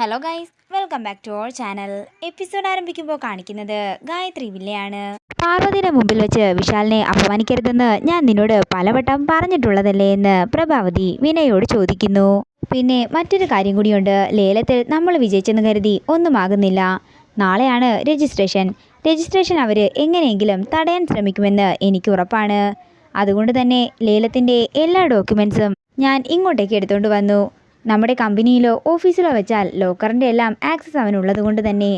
Hello guys welcome back to our channel episode ആരംഭിക്കുമ്പോൾ കാണിക്കുന്നത് ഗായത്രി വില്ലയാണ്. പാർവതിയുടെ മുമ്പിൽ വെച്ച് വിശാലിനെ അപമാനിക്കരുതെന്ന് ഞാൻ നിന്നോട് പലവട്ടം പറഞ്ഞിട്ടുള്ളതല്ലേ എന്ന് പ്രഭാവതി വിനയോട് ചോദിക്കുന്നു. പിന്നെ മറ്റൊരു കാര്യം കൂടിയുണ്ട്. ലേലത്തിൽ നമ്മൾ വിജയിച്ചെന്ന് കരുതി ഒന്നും ആകുന്നില്ല. നാളെയാണ് രജിസ്ട്രേഷൻ. രജിസ്ട്രേഷൻ അവർ എങ്ങനെയെങ്കിലും തടയാൻ ശ്രമിക്കുമെന്ന് എനിക്ക് ഉറപ്പാണ്. അതുകൊണ്ട് തന്നെ ലേലത്തിന്റെ എല്ലാ ഡോക്യുമെൻസും ഞാൻ ഇങ്ങോട്ടേക്ക് എടുത്തുകൊണ്ട് വന്നു. നമ്മുടെ കമ്പനിയിലോ ഓഫീസിലോ വെച്ചാൽ ലോക്കറിന്റെ എല്ലാം ആക്സസ് അവനുള്ളത് കൊണ്ട് തന്നെ.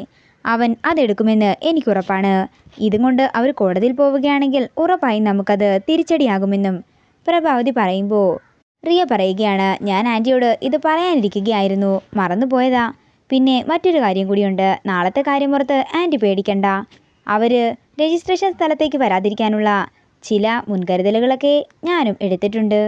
അവൻ അതെടുക്കുമെന്ന് എനിക്കുറപ്പാണ്. ഇതും കൊണ്ട് അവർ കോടതിയിൽ പോവുകയാണെങ്കിൽ ഉറപ്പായും നമുക്കത് തിരിച്ചടിയാകുമെന്നും പ്രഭാവതി പറയുമ്പോൾ റിയ പറയുകയാണ് ഞാൻ ആന്റിയോട് ഇത് പറയാനിരിക്കുകയായിരുന്നു. മറന്നുപോയതാ. പിന്നെ മറ്റൊരു കാര്യം കൂടിയുണ്ട്. നാളത്തെ കാര്യമോർത്ത് ആന്റി പേടിക്കണ്ട. അവർ രജിസ്ട്രേഷൻ സ്ഥലത്തേക്ക് വരാതിരിക്കാനുള്ള ചില മുൻകരുതലുകളൊക്കെ ഞാനും എടുത്തിട്ടുണ്ട്.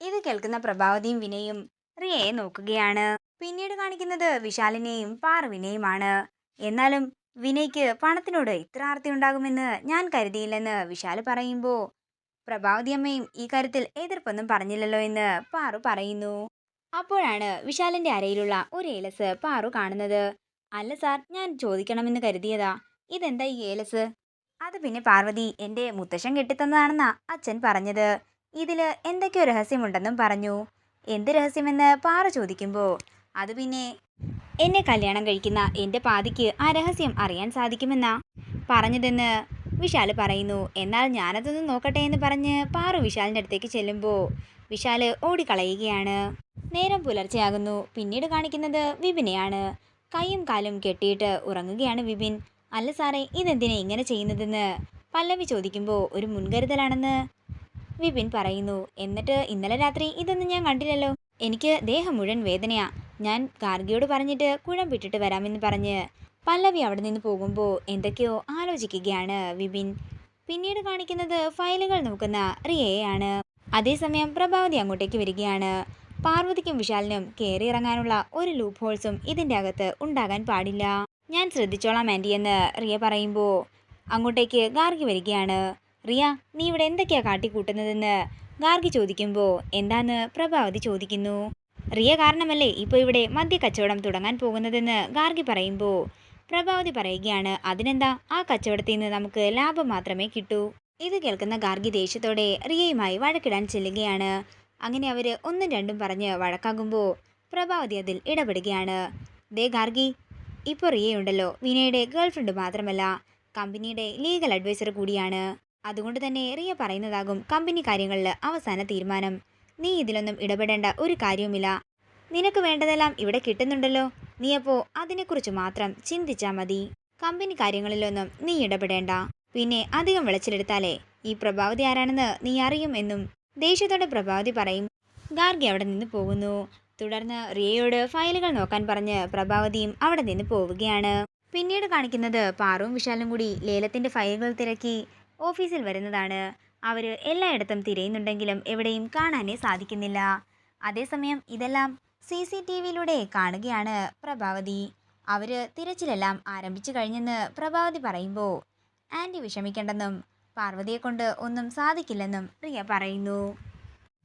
ഇത് കേൾക്കുന്ന പ്രഭാവതിയും വിനയും റിയയെ നോക്കുകയാണ്. പിന്നീട് കാണിക്കുന്നത് വിശാലിനെയും പാർവിനെയുമാണ്. എന്നാലും വിനയ്ക്ക് പണത്തിനോട് ഇത്ര ആർത്തി ഉണ്ടാകുമെന്ന് ഞാൻ കരുതിയില്ലെന്ന് വിശാൽ പറയുമ്പോൾ പ്രഭാവതി അമ്മയും ഈ കാര്യത്തിൽ എതിർപ്പൊന്നും പറഞ്ഞില്ലല്ലോ എന്ന് പാറു പറയുന്നു. അപ്പോഴാണ് വിശാലിന്റെ അരയിലുള്ള ഒരു ഏലസ് പാറു കാണുന്നത്. അല്ല സാർ ഞാൻ ചോദിക്കണമെന്ന് കരുതിയതാ. ഇതെന്താ ഈ ഏലസ്? അത് പിന്നെ പാർവതി എന്റെ മുത്തശ്ശൻ കെട്ടിത്തന്നതാണെന്നാ അച്ഛൻ പറഞ്ഞത്. ഇതിൽ എന്തൊക്കെയോ രഹസ്യമുണ്ടെന്നും പറഞ്ഞു. എന്ത് രഹസ്യമെന്ന് പാറ ചോദിക്കുമ്പോൾ അത് പിന്നെ എന്നെ കല്യാണം കഴിക്കുന്ന എന്റെ പാതിക്ക് ആ രഹസ്യം അറിയാൻ സാധിക്കുമെന്നാ? പറഞ്ഞതെന്ന് വിശാൽ പറയുന്നു. എന്നാൽ ഞാനതൊന്ന് നോക്കട്ടെ എന്ന് പറഞ്ഞ് പാറു വിശാലിന്റെ അടുത്തേക്ക് ചെല്ലുമ്പോൾ വിശാൽ ഓടിക്കളയുകയാണ്. നേരം പുലർച്ചെയാകുന്നു. പിന്നീട് കാണിക്കുന്നത് വിപിനെയാണ്. കൈയും കാലും കെട്ടിയിട്ട് ഉറങ്ങുകയാണ് വിപിൻ. അല്ല സാറേ ഇതെന്തിനാ ഇങ്ങനെ ചെയ്യുന്നതെന്ന്? പല്ലവി ചോദിക്കുമ്പോൾ ഒരു മുൻകരുതലാണെന്ന് വിപിൻ പറയുന്നു. എന്നിട്ട് ഇന്നലെ രാത്രി ഇതൊന്നും ഞാൻ കണ്ടില്ലല്ലോ. എനിക്ക് ദേഹം മുഴുവൻ വേദനയാ. ഞാൻ ഗാർഗിയോട് പറഞ്ഞിട്ട് കുഴം വിട്ടിട്ട് വരാമെന്ന് പറഞ്ഞ് പല്ലവി അവിടെ നിന്ന് പോകുമ്പോൾ എന്തൊക്കെയോ ആലോചിക്കുകയാണ് വിപിൻ. പിന്നീട് കാണിക്കുന്നത് ഫയലുകൾ നോക്കുന്ന റിയയാണ്. അതേസമയം പ്രഭാവതി അങ്ങോട്ടേക്ക് വരികയാണ്. പാർവതിക്കും വിശാലിനും കയറി ഇറങ്ങാനുള്ള ഒരു ലൂപ്പ് ഹോൾസും ഇതിന്റെ അകത്ത് ഉണ്ടാകാൻ പാടില്ല. ഞാൻ ശ്രദ്ധിച്ചോളാം ആന്റി എന്ന് റിയ പറയുമ്പോൾ അങ്ങോട്ടേക്ക് ഗാർഗി വരികയാണ്. റിയ നീ ഇവിടെ എന്തൊക്കെയാ കാട്ടിക്കൂട്ടുന്നതെന്ന് ഗാർഗി ചോദിക്കുമ്പോൾ എന്താന്ന് പ്രഭാവതി ചോദിക്കുന്നു. റിയ കാരണമല്ലേ ഇപ്പോൾ ഇവിടെ മദ്യ കച്ചവടം തുടങ്ങാൻ പോകുന്നതെന്ന് ഗാർഗി പറയുമ്പോൾ പ്രഭാവതി പറയുകയാണ് അതിനെന്താ? ആ കച്ചവടത്തിൽ നിന്ന് നമുക്ക് ലാഭം മാത്രമേ കിട്ടൂ. ഇത് കേൾക്കുന്ന ഗാർഗി ദേഷ്യത്തോടെ റിയയുമായി വഴക്കിടാൻ ചെല്ലുകയാണ്. അങ്ങനെ അവർ ഒന്നും രണ്ടും പറഞ്ഞ് വഴക്കാകുമ്പോൾ പ്രഭാവതി അതിൽ ഇടപെടുകയാണ്. ദേ ഗാർഗി ഇപ്പോൾ റിയയുണ്ടല്ലോ വിനയുടെ ഗേൾഫ്രണ്ട് മാത്രമല്ല കമ്പനിയുടെ ലീഗൽ അഡ്വൈസർ കൂടിയാണ്. അതുകൊണ്ട് തന്നെ റിയ പറയുന്നതാകും കമ്പനി കാര്യങ്ങളിൽ അവസാന തീരുമാനം. നീ ഇതിലൊന്നും ഇടപെടേണ്ട ഒരു കാര്യവുമില്ല. നിനക്ക് വേണ്ടതെല്ലാം ഇവിടെ കിട്ടുന്നുണ്ടല്ലോ. നീ അപ്പോൾ അതിനെക്കുറിച്ച് മാത്രം ചിന്തിച്ചാൽ മതി. കമ്പനി കാര്യങ്ങളിലൊന്നും നീ ഇടപെടേണ്ട. പിന്നെ അധികം വിളച്ചിലെടുത്താലേ? ഈ പ്രഭാവതി ആരാണെന്ന് നീ അറിയും എന്നും ദേഷ്യത്തോടെ പ്രഭാവതി പറയും. ഗാർഗി അവിടെ നിന്ന് പോകുന്നു. തുടർന്ന് റിയയോട് ഫയലുകൾ നോക്കാൻ പറഞ്ഞ് പ്രഭാവതിയും അവിടെ നിന്ന് പോവുകയാണ്. പിന്നീട് കാണിക്കുന്നത് പാറുവും വിശാലും കൂടി ലേലത്തിന്റെ ഫയലുകൾ തിരക്കി ഓഫീസിൽ വരുന്നതാണ്. അവർ എല്ലായിടത്തും തിരയുന്നുണ്ടെങ്കിലും എവിടെയും കാണാനേ സാധിക്കുന്നില്ല. അതേസമയം ഇതെല്ലാം സി സി ടി വിയിലൂടെ കാണുകയാണ് പ്രഭാവതി. അവർ തിരച്ചിലെല്ലാം ആരംഭിച്ചു കഴിഞ്ഞെന്ന് പ്രഭാവതി പറയുമ്പോൾ ആന്റി വിഷമിക്കേണ്ടെന്നും പാർവതിയെ കൊണ്ട് ഒന്നും സാധിക്കില്ലെന്നും പ്രിയ പറയുന്നു.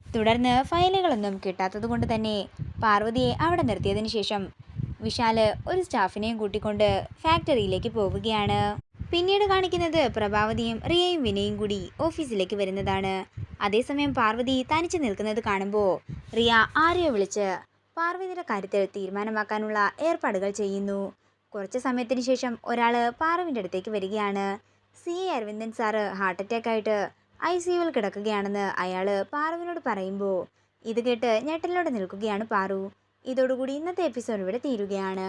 തുടർന്ന് ഫയലുകളൊന്നും കിട്ടാത്തത് കൊണ്ട് തന്നെ പാർവതിയെ അവിടെ നിർത്തിയതിന് ശേഷം വിശാൽ ഒരു സ്റ്റാഫിനെയും കൂട്ടിക്കൊണ്ട് ഫാക്ടറിയിലേക്ക് പോവുകയാണ്. പിന്നീട് കാണിക്കുന്നത് പ്രഭാവതിയും റിയയും വിനയും കൂടി ഓഫീസിലേക്ക് വരുന്നതാണ്. അതേസമയം പാർവതി തനിച്ച് നിൽക്കുന്നത് കാണുമ്പോൾ റിയ ആരെയോ വിളിച്ച് പാർവതിയുടെ കാര്യത്തിൽ തീരുമാനമാക്കാനുള്ള ഏർപ്പാടുകൾ ചെയ്യുന്നു. കുറച്ച് സമയത്തിന് ശേഷം ഒരാൾ പാർവിന്റെ അടുത്തേക്ക് വരികയാണ്. C. A. Aravindan sir heart attack ആയിട്ട് ഐ സി യുവിൽ കിടക്കുകയാണെന്ന് അയാൾ പാറുവിനോട് പറയുമ്പോൾ ഇത് കേട്ട് ഞെട്ടലോടെ നിൽക്കുകയാണ് പാറു. ഇതോടുകൂടി ഇന്നത്തെ എപ്പിസോഡ് ഇവിടെ തീരുകയാണ്.